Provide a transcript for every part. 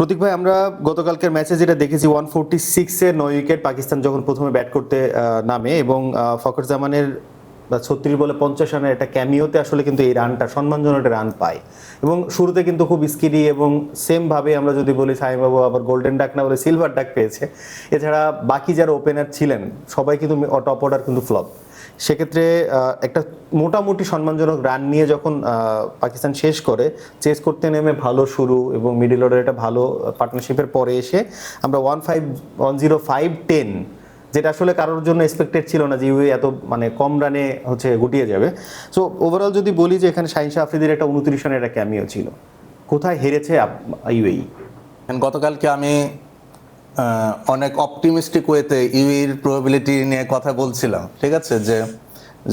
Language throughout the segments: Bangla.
প্রতীক ভাই, আমরা গতকালকের ম্যাচে যেটা দেখেছি ওয়ান ফোরটি সিক্সে নয় উইকেট পাকিস্তান যখন প্রথমে ব্যাট করতে নামে এবং ফখর জামানের ছত্রিশ বলে পঞ্চাশ রানের একটা ক্যামিওতে আসলে কিন্তু এই রানটা সম্মানজনক একটা রান পায়। এবং শুরুতে কিন্তু খুব স্কিডি এবং সেমভাবে আমরা যদি বলি, সাইবাবু আবার গোল্ডেন ডাক না বলে সিলভার ডাক পেয়েছে। এছাড়া বাকি যারা ওপেনার ছিলেন, সবাই কিন্তু টপ অর্ডার কিন্তু ফ্লপ সেক্ষেত্রে একটা মোটামুটি সম্মানজনক রান নিয়ে যখন পাকিস্তান শেষ করে চেস করতে নেমে ভালো শুরু এবং মিডিল অর্ডার একটা ভালো পার্টনারশিপের পরে এসে আমরা one five one zero five ten যেটা আসলে কারোর জন্য এক্সপেক্টেড ছিল না যে ইউএ এত মানে কম রানে হচ্ছে গুটিয়ে যাবে। সো ওভারঅল যদি বলি যে এখানে শাহিন শাহ আফ্রিদির একটা উনত্রিশ রানের একটা ক্যামিও ছিল। কোথায় হেরেছে ইউএই গতকালকে আমি অনেক অপটিমিস্টিক ওয়েতে ইউইর প্রবাবিলিটি নিয়ে কথা বলছিলাম ঠিক আছে? যে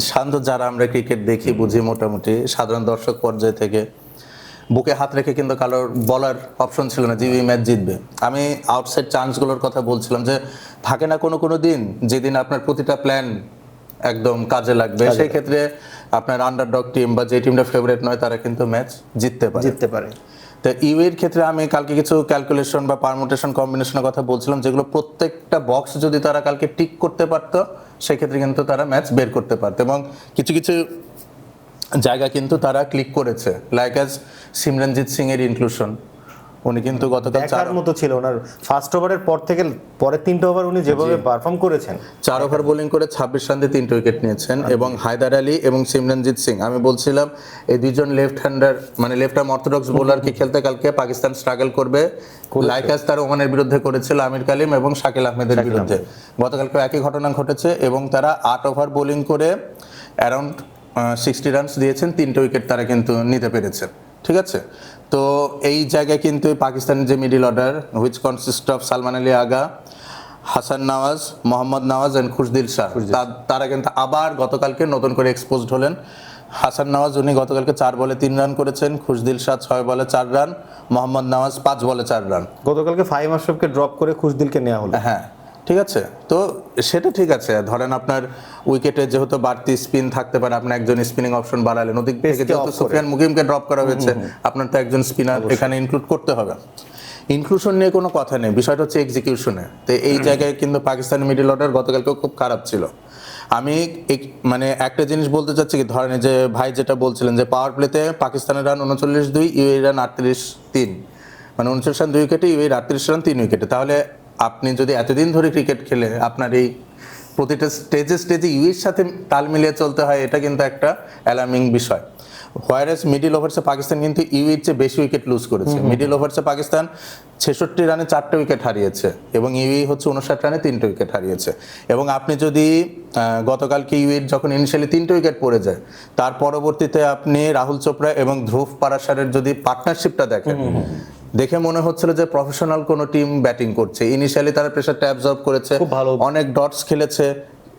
শান্ত যারা আমরা ক্রিকেট দেখি বুঝি মোটামুটি সাধারণ দর্শক পর্যায় থেকে বুকে হাত রেখে কিন্তু কারোর বলার অপশন ছিল না যে ইউই ম্যাচ জিতবে। আমি আউটসাইড চান্সগুলোর কথা বলছিলাম যে থাকে না কোনো কোনো দিন যেদিন আপনার প্রতিটা প্ল্যান একদম কাজে লাগবে সেই ক্ষেত্রে আপনার আন্ডারডগ টিম বা যে টিমটা ফেভারিট নয় তারা কিন্তু ম্যাচ জিততে পারে। জিততে পারে। তো ইউ এর ক্ষেত্রে আমি কালকে কিছু ক্যালকুলেশন বা পারমোটেশন কম্বিনেশনের কথা বলছিলাম, যেগুলো প্রত্যেকটা বক্স যদি তারা কালকে টিক করতে পারতো, সেক্ষেত্রে কিন্তু তারা ম্যাচ বের করতে পারতো এবং কিছু কিছু জায়গা কিন্তু তারা ক্লিক করেছে লাইক অ্যাজ সিমরনজিৎ সিং এর ইনক্লুশন উনি কিন্তু গতকাল চার মতো ছিল ওনার ফার্স্ট ওভারের পর থেকে পরের তিনটা ওভার উনি যেভাবে পারফর্ম করেছেন। চার ওভার বোলিং করে ছাব্বিশ রান তিনটে উইকেট নিয়েছেন এবং হায়দার আলী এবং সিমরনজিৎ সিং। আমি বলছিলাম এই দুইজন লেফট হ্যান্ডার মানে লেফট আর্ম অর্থোডক্স বোলারকে খেলতে কালকে পাকিস্তান স্ট্রাগল করবে। লাইকাস তার ওমানের বিরুদ্ধে করেছিল আমির কালিম এবং শাকিল আহমেদের বিরুদ্ধে। গতকালকে একই ঘটনা ঘটেছে এবং তারা আট ওভার বোলিং করে অ্যারাউন্ড সিক্সটি রানস দিয়েছেন তিনটে উইকেট তারা কিন্তু নিতে পেরেছে। ঠিক আছে? তো এই জায়গায় কিন্তু পাকিস্তানের যে middle order which consist of Salman Ali Agha Hasan Nawaz Mohammad Nawaz and Khushdil Shah. তারা কিন্তু আবার গতকালকে নতুন করে এক্সপোজড হলেন। হাসান নওয়াজ উনি গতকালকে চার বলে তিন রান করেছেন খুশদিল শাহ ছয় বলে চার রান মোহাম্মদ নওয়াজ পাঁচ বলে চার রান গতকালকে ফাইম আশরফকে ড্রপ করে খুশদিলকে নেওয়া হলো। হ্যাঁ। ঠিক আছে? তো সেটা ঠিক আছে। ধরেন আপনার উইকেটে যেহেতু বাড়তি স্পিন থাকতে পারে আপনি একজন স্পিনিং অপশন বাড়ালেন ওদিক থেকে যেহেতু সুফিয়ান মুকিমকে ড্রপ করা হয়েছে আপনার তো একজন স্পিনার এখানে ইনক্লুড করতে হবে। ইনক্লুশন নিয়ে কোনো কথা নেই বিষয়টা হচ্ছে এক্সিকিউশনে তো এই জায়গায় কিন্তু পাকিস্তানি মিডল অর্ডার গতকালকেও খুব খারাপ ছিল। আমি মানে একটা জিনিস বলতে চাচ্ছি কি ধরেন যে ভাই যেটা বলছিলেন যে পাওয়ার প্লেতে পাকিস্তানের রান উনচল্লিশ দুই ইউএ রান আটত্রিশ তিন। মানে উনচল্লিশ রান দুই উইকেটে ইউএ আটত্রিশ রান তিন উইকেটে। তাহলে আপনি যদি এতদিন ধরে ক্রিকেট খেলে আপনার এই প্রতিটা স্টেজে স্টেজে ইউএর সাথে তাল মিলিয়ে চলতে হয় এটা কিন্তু একটা অ্যালার্মিং বিষয়. হোয়ারেস মিডিল ওভার্সে পাকিস্তান কিন্তু ইউএর চেয়ে বেশি উইকেট লুজ করেছে। মিডিল ওভার্সে পাকিস্তান ছেষট্টি রানে চারটে উইকেট হারিয়েছে এবং ইউই হচ্ছে উনষাট রানে তিনটে উইকেট হারিয়েছে। এবং আপনি যদি গতকালকে ইউএর যখন ইনিশিয়ালি তিনটে উইকেট পড়ে যায় তার পরবর্তীতে আপনি রাহুল চোপড়া এবং ধ্রুব পারাসারের যদি পার্টনারশিপটা দেখেন দেখে মনে হচ্ছিল যে প্রফেশনাল কোনো টিম ব্যাটিং করছে। ইনিশিয়ালি তারা প্রেশারটা অ্যাবজর্ব করেছে। ভালো। অনেক ডটস খেলেছে।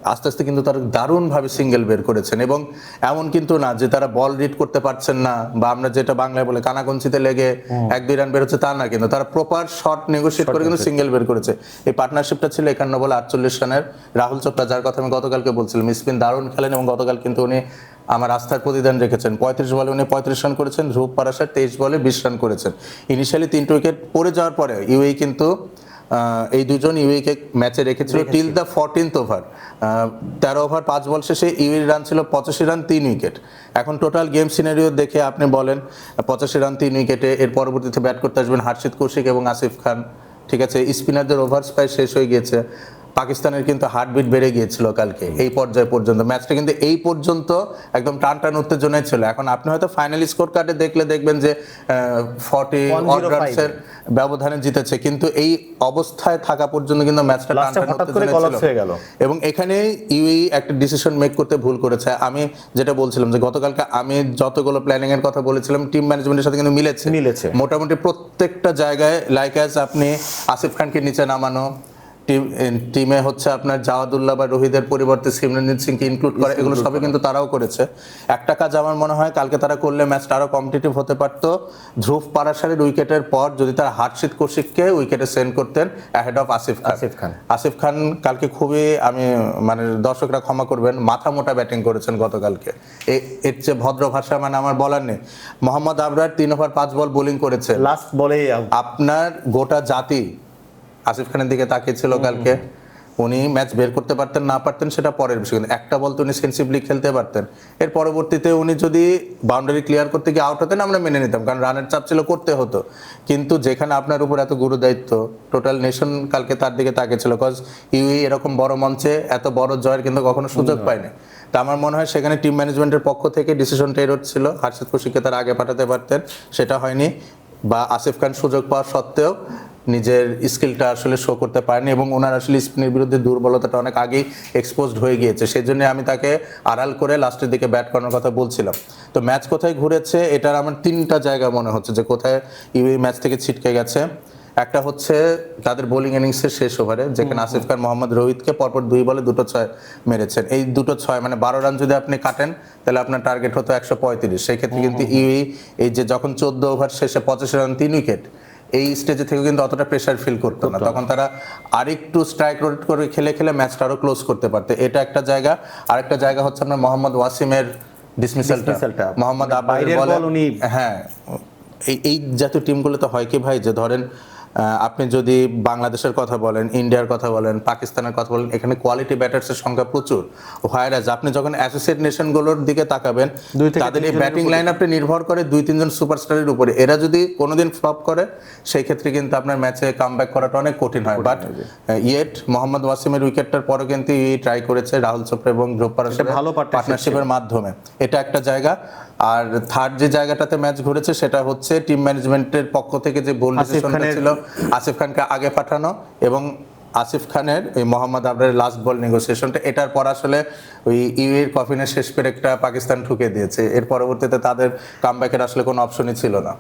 আস্তে আস্তে কিন্তু তারা দারুণভাবে সিঙ্গেল বের করেছেন এবং এমন কিন্তু না যে তারা বল রিড করতে পারছেন না বা আমরা যেটা বাংলায় বলে কানাকঞ্চিতে লেগে এক দুই রান বেরোচ্ছে তা না কিন্তু তারা প্রপার শট নেগোসিয়েট করে কিন্তু সিঙ্গেল বের করেছে। এই পার্টনারশিপটা ছিল একান্ন বলে আটচল্লিশ রানের। রাহুল চোপড়া যার কথা আমি গতকালকে বলছিলাম স্পিন দারুণ খেলেন এবং গতকাল কিন্তু উনি আমার আস্থার প্রতিদান রেখেছেন। পঁয়ত্রিশ বলে উনি পঁয়ত্রিশ রান করেছেন ধ্রুব পারাসার তেইশ বলে বিশ রান করেছেন। ইনিশিয়ালি তিনটে উইকেট পড়ে যাওয়ার পরে ইউএই কিন্তু আহ, এই দুজন ইউএকে ম্যাচে রেখেছিল টিল দ্য ফোরটিন্থ ওভার তেরো ওভার পাঁচ বল শেষে ইউএর রান ছিল পঁচাশি রান তিন উইকেট এখন টোটাল গেম সিনারিও দেখে আপনি বলেন পঁচাশি রান তিন উইকেটে এর পরবর্তীতে ব্যাট করতে আসবেন হার্শিদ কৌশিক এবং আসিফ খান। ঠিক আছে স্পিনারদের ওভার প্রায় শেষ হয়ে গিয়েছে। পাকিস্তানের কিন্তু হার্টবিট বেড়ে গিয়েছিল কালকে এই পর্যায়ে পর্যন্ত। ম্যাচটা কিন্তু এই পর্যন্ত একদম টান টান উত্তেজনায় ছিল। এখন আপনি হয়তো ফাইনাল স্কোর কার্ডে দেখলে দেখবেন যে ফর্টি 105 রানসের ব্যবধানে জিতেছে। কিন্তু এই অবস্থায় থাকা পর্যন্ত কিন্তু ম্যাচটা টান টান ছিল। এবং এখানে ইউই একটা ডিসিশন মেক করতে ভুল করেছে। আমি যেটা বলছিলাম যে গতকালকে আমি যতগুলো প্ল্যানিং এর কথা বলেছিলাম টিম ম্যানেজমেন্টের সাথে কিন্তু মিলেছে। মিলেছে। মোটামুটি প্রত্যেকটা জায়গায় লাইক অ্যাজ আপনি আসিফ খানকে নিচে নামানো টিম টিমে হচ্ছে আপনার জাওয়াদুল্লাহ বা রোহিতের পরিবর্তে সিমরনজিৎ সিংকে ইনক্লুড করে। এগুলো সবই কিন্তু তারাও করেছে। একটা কাজ আমার মনে হয় কালকে তারা করলে ম্যাচটা আরও কম্পিটিটিভ হতে পারতো। ধ্রুব পারাসারের উইকেটের পর যদি তারা হার্ষিত কৌশিককে উইকেটে সেন্ড করতেন অ্যাহেড অফ আসিফ আসিফ খান। আসিফ খান কালকে খুবই আমি মানে দর্শকরা ক্ষমা করবেন মাথা মোটা ব্যাটিং করেছেন গতকালকে। এর চেয়ে ভদ্র ভাষা মানে আমার বলার নেই। মোহাম্মদ আবরার তিন ওভার পাঁচ বল বোলিং করেছে লাস্ট বলেই আপনার গোটা জাতি আসিফ খানের দিকে তাকিয়েছিল কালকে। উনি ম্যাচ বের করতে পারতেন না পারতেন সেটা পরের বিষয়। কিন্তু একটা বল তো উনি সেন্সিবলি খেলতে পারতেন। এর পরবর্তীতে উনি যদি বাউন্ডারি ক্লিয়ার করতে গিয়ে আউট হতেন আমরা মেনে নিতাম। কারণ রানের চাপ ছিল করতে হতো। কিন্তু যেখানে আপনার উপর এত গুরু দায়িত্ব টোটাল নেশন কালকে তার দিকে তাকিয়েছিল। কজ ইউই এরকম বড় মঞ্চে এত বড় জয়ের কিন্তু কখনো সুযোগ পায়নি। তা আমার মনে হয় সেখানে টিম ম্যানেজমেন্টের পক্ষ থেকে ডিসিশনটা এরোড ছিল। হার্ষিত খুশিকে তার আগে পাঠাতে পারতেন সেটা হয়নি। বা আসিফ খান সুযোগ পাওয়া সত্ত্বেও নিজের স্কিলটা আসলে শো করতে পারেনি এবং ওনার আসলে স্পিনের বিরুদ্ধে দুর্বলতাটা অনেক আগেই এক্সপোজড হয়ে গিয়েছে। সেই জন্য আমি তাকে আড়াল করে লাস্টের দিকে ব্যাট করানোর কথা বলছিলাম। তো ম্যাচ কোথায় ঘুরেছে এটার আমার তিনটা জায়গা মনে হচ্ছে যে কোথায় ইউএ ম্যাচ থেকে ছিটকে গেছে। একটা হচ্ছে তাদের বোলিং ইনিংসের শেষ ওভারে যেখানে আসিফ খান মোহাম্মদ রোহিতকে পরপর দুই বলে দুটো ছয় মেরেছেন। এই দুটো ছয় মানে বারো রান যদি আপনি কাটেন তাহলে আপনার টার্গেট হতো একশো পঁয়ত্রিশ। সেই ক্ষেত্রে কিন্তু ইউই এই যে যখন চোদ্দ ওভার শেষে পঁচাশি রান তিন উইকেট এই স্টেজে থেকে কিন্তু অতটা প্রেশার ফিল করতো না। তখন তারা আরেকটু স্ট্রাইক রোট করে খেলে খেলে ম্যাচটা আরও ক্লোজ করতে পারতো। এটা একটা জায়গা। আর একটা জায়গা হচ্ছে আপনার মোহাম্মদ ওয়াসিমের ডিসমিসালটা। মোহাম্মদ মানে আব্বাসের বাইরের বলে উনি- হ্যাঁ। এই এই জাতীয় টিমগুলোতে হয় কি ভাই? যে ধরেন আপনি যদি বাংলাদেশের কথা বলেন ইন্ডিয়ার কথা বলেন পাকিস্তানের কথা বলেন এখানে কোয়ালিটি ব্যাটার্সের সংখ্যা প্রচুর। হোয়ারাজ আপনি যখন অ্যাসোসিয়েট নেশনগুলোর দিকে তাকাবেন দুই থেকে তাদের এই ব্যাটিং লাইন আপনি নির্ভর করে দুই তিনজন সুপারস্টারের উপরে। এরা যদি কোনোদিন ফ্লপ করে সেই ক্ষেত্রে কিন্তু আপনার ম্যাচে কামব্যাক করাটা অনেক কঠিন হয়। বাট ইয়েট মোহাম্মদ ওয়াসিমের উইকেটটার পরে কিন্তু ট্রাই করেছে রাহুল চোপড়া এবং ধ্রুব ভালো পার্টনারশিপের মাধ্যমে। এটা একটা জায়গা। আর থার্ড যে জায়গাটাতে ম্যাচ ঘুরেছে সেটা হচ্ছে টিম ম্যানেজমেন্টের পক্ষ থেকে যে বোল্ড আসিফ ডিসিশনটা ছিল আসিফ খানকে আগে পাঠানো এবং আসিফ খানের ওই মোহাম্মদ আবরের লাস্ট বল নেগোসিয়েশনটা এটার পর আসলে ওই ইউএর কফিনের শেষ পেরেকটা পাকিস্তান ঠুকে দিয়েছে। এর পরবর্তীতে তাদের কামব্যাকের আসলে কোনো অপশনই ছিল না।